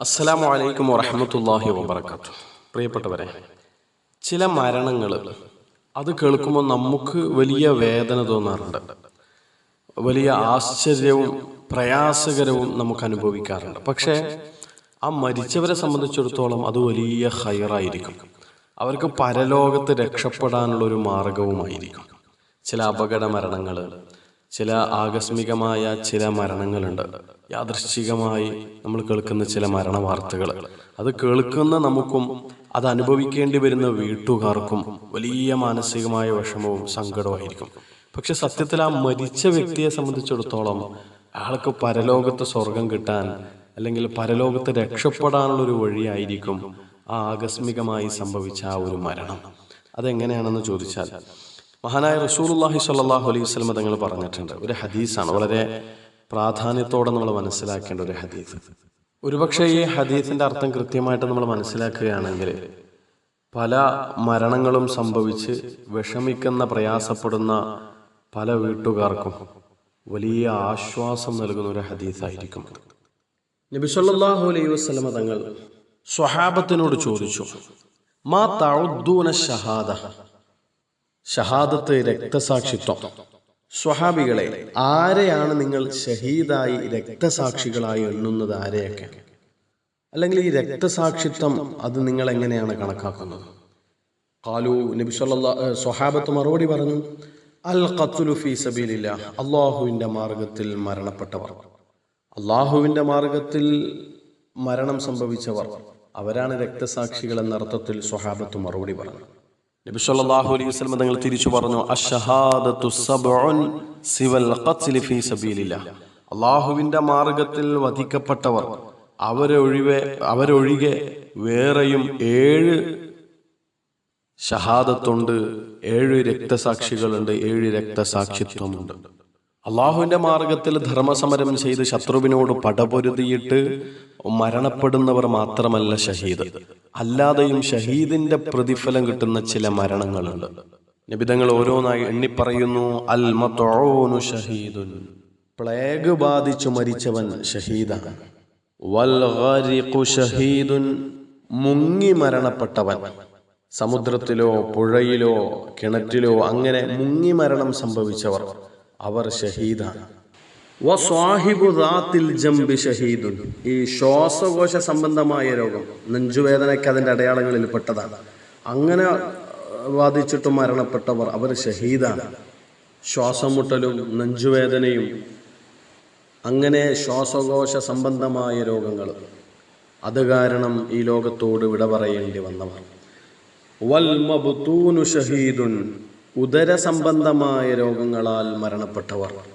അസ്സലാമു അലൈക്കും വറഹമത്തല്ലാഹി വബർക്കാത്തു പ്രിയപ്പെട്ടവരെ ചില മരണങ്ങൾ അത് കേൾക്കുമ്പോൾ നമുക്ക് വലിയ വേദന തോന്നാറുണ്ട്. വലിയ ആശ്ചര്യവും പ്രയാസകരവും നമുക്ക് അനുഭവിക്കാറുണ്ട്. പക്ഷേ ആ മരിച്ചവരെ സംബന്ധിച്ചിടത്തോളം അത് വലിയ ഹയറായിരിക്കും അവർക്ക് പരലോകത്ത് രക്ഷപ്പെടാനുള്ള ഒരു മാർഗവുമായിരിക്കും. ചില അപകട മരണങ്ങൾ ചില ആകസ്മികമായ ചില മരണങ്ങളുണ്ട്. യാദൃശ്ചികമായി നമ്മൾ കേൾക്കുന്ന ചില മരണ വാർത്തകൾ അത് കേൾക്കുന്ന നമുക്കും അത് അനുഭവിക്കേണ്ടി വരുന്ന വീട്ടുകാർക്കും വലിയ മാനസികമായ വിഷമവും സങ്കടവുമായിരിക്കും പക്ഷെ സത്യത്തിൽ ആ മരിച്ച വ്യക്തിയെ സംബന്ധിച്ചിടത്തോളം അയാൾക്ക് പരലോകത്ത് സ്വർഗം കിട്ടാൻ അല്ലെങ്കിൽ പരലോകത്ത് രക്ഷപ്പെടാനുള്ള ഒരു വഴിയായിരിക്കും ആ ആകസ്മികമായി സംഭവിച്ച ആ ഒരു മരണം. അതെങ്ങനെയാണെന്ന് ചോദിച്ചാൽ മഹാനായ റസൂലുള്ളാഹി സ്വല്ലല്ലാഹു അലൈഹി വസല്ലം തങ്ങൾ പറഞ്ഞിട്ടുണ്ട്. ഒരു ഹദീസാണ്. വളരെ പ്രാധാന്യത്തോടെ നമ്മൾ മനസ്സിലാക്കേണ്ട ഒരു ഹദീസ്. ഒരുപക്ഷെ ഈ ഹദീസിന്റെ അർത്ഥം കൃത്യമായിട്ട് നമ്മൾ മനസ്സിലാക്കുകയാണെങ്കിൽ പല മരണങ്ങളും സംഭവിച്ച് വിഷമിക്കുന്ന പ്രയാസപ്പെടുന്ന പല വീട്ടുകാർക്കും വലിയ ആശ്വാസം നൽകുന്ന ഒരു ഹദീസായിരിക്കും. നബി സല്ലല്ലാഹു അലൈഹി വസ്ലമ തങ്ങൾ സ്വഹാബത്തിനോട് ചോദിച്ചു മാ തഉദ്ദൂന ഷഹാദ ഷഹാദത്ത് രക്തസാക്ഷിത്വം. സ്വഹാബികളെ ആരെയാണ് നിങ്ങൾ ഷഹീദായി രക്തസാക്ഷികളായി എണ്ണുന്നത് ആരെയൊക്കെ? അല്ലെങ്കിൽ ഈ രക്തസാക്ഷിത്വം അത് നിങ്ങൾ എങ്ങനെയാണ് കണക്കാക്കുന്നത്? കാലു നബി സ്വഹാബത്ത് മറുപടി പറഞ്ഞു അൽ ഖത്ലു ഫീ സബീലില്ല അള്ളാഹുവിന്റെ മാർഗത്തിൽ മരണപ്പെട്ടവർ. അള്ളാഹുവിന്റെ മാർഗത്തിൽ മരണം സംഭവിച്ചവർ. അവരാണ് രക്തസാക്ഷികൾ എന്ന അർത്ഥത്തിൽ സ്വഹാബത്ത് മറുപടി പറഞ്ഞു. നബി സല്ലല്ലാഹു അലൈഹി തങ്ങൾ തിരിച്ചു പറഞ്ഞു അഷ്ഹഹാദത്തു സിവൽ ഖത്ലി സബീലില്ലാഹ് മാർഗത്തിൽ വധിക്കപ്പെട്ടവർ അവരൊഴിവെ അവരൊഴികെ വേറെയും ഏഴ് ഷഹാദത്തുണ്ട് ഏഴ് രക്തസാക്ഷികളുണ്ട് ഏഴ് രക്തസാക്ഷിത്വമുണ്ട്. അള്ളാഹുവിന്റെ മാർഗത്തിൽ ധർമ്മസമരം ചെയ്ത് ശത്രുവിനോട് പടപൊരുതിയിട്ട് മരണപ്പെടുന്നവർ മാത്രമല്ല ഷഹീദ്. അല്ലാതെയും ഷഹീദിന്റെ പ്രതിഫലം കിട്ടുന്ന ചില മരണങ്ങളുണ്ട്. നിബിതങ്ങൾ ഓരോന്നായി എണ്ണിപ്പറയുന്നു അൽ മത്ഊനു ഷഹീദുൻ. പ്ലേഗ് ബാധിച്ചു മരിച്ചവൻ ഷഹീദാണ്. ഷഹീദുൻ മുങ്ങി മരണപ്പെട്ടവൻ. സമുദ്രത്തിലോ പുഴയിലോ കിണറ്റിലോ അങ്ങനെ മുങ്ങി മരണം സംഭവിച്ചവർ അവർ ഷഹീദാണ്. ഷഹീദുൻ. ഈ ശ്വാസകോശ സംബന്ധമായ രോഗം നെഞ്ചുവേദനയ്ക്ക് അതിന്റെ അടയാളങ്ങളിൽ പെട്ടതാണ്. അങ്ങനെ ബാധിച്ചിട്ട് മരണപ്പെട്ടവർ അവർ ഷഹീദാണ്. ശ്വാസം മുട്ടലും നെഞ്ചുവേദനയും അങ്ങനെ ശ്വാസകോശ സംബന്ധമായ രോഗങ്ങൾ. അത് കാരണം ഈ ലോകത്തോട് വിട പറയേണ്ടി വന്നവർ. വൽമബുത്തൂനു ഷഹീദുൻ. ഉദര സംബന്ധമായ രോഗങ്ങളാൽ മരണപ്പെട്ടവർ.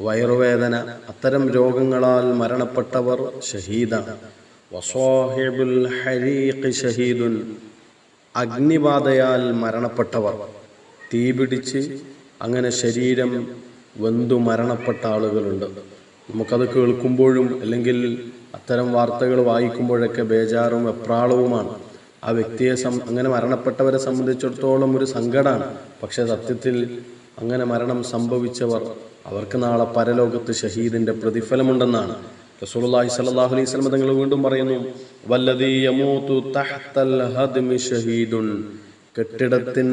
വയറുവേദന അത്തരം രോഗങ്ങളാൽ മരണപ്പെട്ടവർ ഷഹീദ ഷഹീദുൻ അഗ്നിബാധയാൽ മരണപ്പെട്ടവർ. തീപിടിച്ച് അങ്ങനെ ശരീരം വെന്തു മരണപ്പെട്ട ആളുകളുണ്ട്. നമുക്കത് കേൾക്കുമ്പോഴും അല്ലെങ്കിൽ അത്തരം വാർത്തകൾ വായിക്കുമ്പോഴൊക്കെ ബേജാറും എപ്രാളവുമാണ് ആ വ്യക്തിയെ സം അങ്ങനെ മരണപ്പെട്ടവരെ സംബന്ധിച്ചിടത്തോളം ഒരു സങ്കടമാണ് പക്ഷേ സത്യത്തിൽ അങ്ങനെ മരണം സംഭവിച്ചവർ അവർക്ക് നാളെ പരലോകത്ത് ഷഹീദിന്റെ പ്രതിഫലമുണ്ടെന്നാണ്. റസൂലുള്ളാഹി സ്വല്ലല്ലാഹു അലൈഹി വസല്ലം തങ്ങൾ വീണ്ടും പറയുന്നു വല്ലദീ യമൂതു തഹ്തൽ ഹദ്മി ഷഹീദുൻ. കെട്ടിടത്തിൻ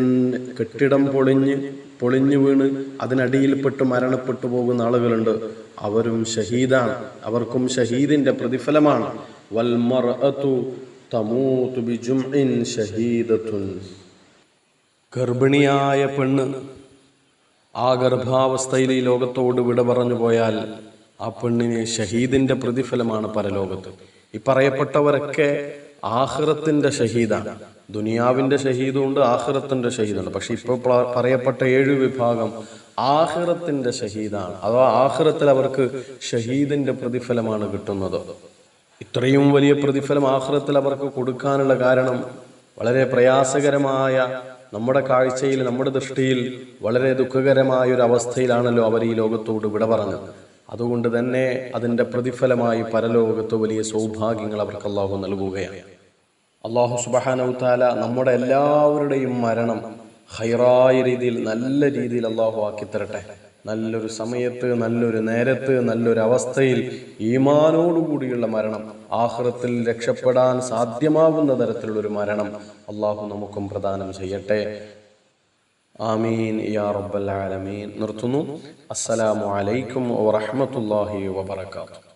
കെട്ടിടം പൊളിഞ്ഞ് പൊളിഞ്ഞു വീണ് അതിനടിയിൽപ്പെട്ട് മരണപ്പെട്ടു പോകുന്ന ആളുകളുണ്ട്. അവരും ഷഹീദാണ്. അവർക്കും ഷഹീദിന്റെ പ്രതിഫലമാണ്. ഷഹീദത്തുൻ. ഗർഭിണിയായ പെണ്ണ് ആ ഗർഭാവസ്ഥയിൽ ഈ ലോകത്തോട് വിട പറഞ്ഞു പോയാൽ ആ പെണ്ണിന് ഷഹീദിന്റെ പ്രതിഫലമാണ് പരലോകത്ത്. ഈ പറയപ്പെട്ടവരൊക്കെ ആഹ്റത്തിന്റെ ഷഹീദാണ്. ദുനിയാവിന്റെ ഷഹീദുണ്ട് ആഹ്റത്തിന്റെ ഷഹീദുണ്ട് പക്ഷെ ഇപ്പോൾ പറയപ്പെട്ട ഏഴ് വിഭാഗം ആഹ്റത്തിന്റെ ഷഹീദാണ്. അഥവാ ആഹ്റത്തിൽ അവർക്ക് ഷഹീദിന്റെ പ്രതിഫലമാണ് കിട്ടുന്നത്. ഇത്രയും വലിയ പ്രതിഫലം ആഹ്റത്തിൽ അവർക്ക് കൊടുക്കാനുള്ള കാരണം വളരെ പ്രയാസകരമായ നമ്മുടെ കാഴ്ചയിൽ നമ്മുടെ ദൃഷ്ടിയിൽ വളരെ ദുഃഖകരമായ ഒരു അവസ്ഥയിലാണല്ലോ അവർ ഈ ലോകത്തോട് വിട പറഞ്ഞത്. അതുകൊണ്ട് തന്നെ അതിന്റെ പ്രതിഫലമായി പരലോകത്ത് വലിയ സൗഭാഗ്യങ്ങൾ അവർക്ക് അള്ളാഹു നൽകുകയാണ്. അള്ളാഹു സുബാനൗത്താല നമ്മുടെ എല്ലാവരുടെയും മരണം ഹൈറായ രീതിയിൽ നല്ല രീതിയിൽ അള്ളാഹു ആക്കി തരട്ടെ നല്ലൊരു സമയത്ത് നല്ലൊരു നേരത്ത് നല്ലൊരു അവസ്ഥയിൽ ഈമാനോടുകൂടിയുള്ള മരണം. ആഹ്റത്തിൽ രക്ഷപ്പെടാൻ സാധ്യമാകുന്ന തരത്തിലുള്ള ഒരു മരണം അള്ളാഹു നമുക്കും പ്രദാനം ചെയ്യട്ടെ. ആമീൻ യാ റബ്ബൽ ആലമീൻ. നിർത്തുന്നു. അസ്സലാമു അലൈക്കും വറഹ്മത്തുള്ളാഹി വബറകാതുഹു.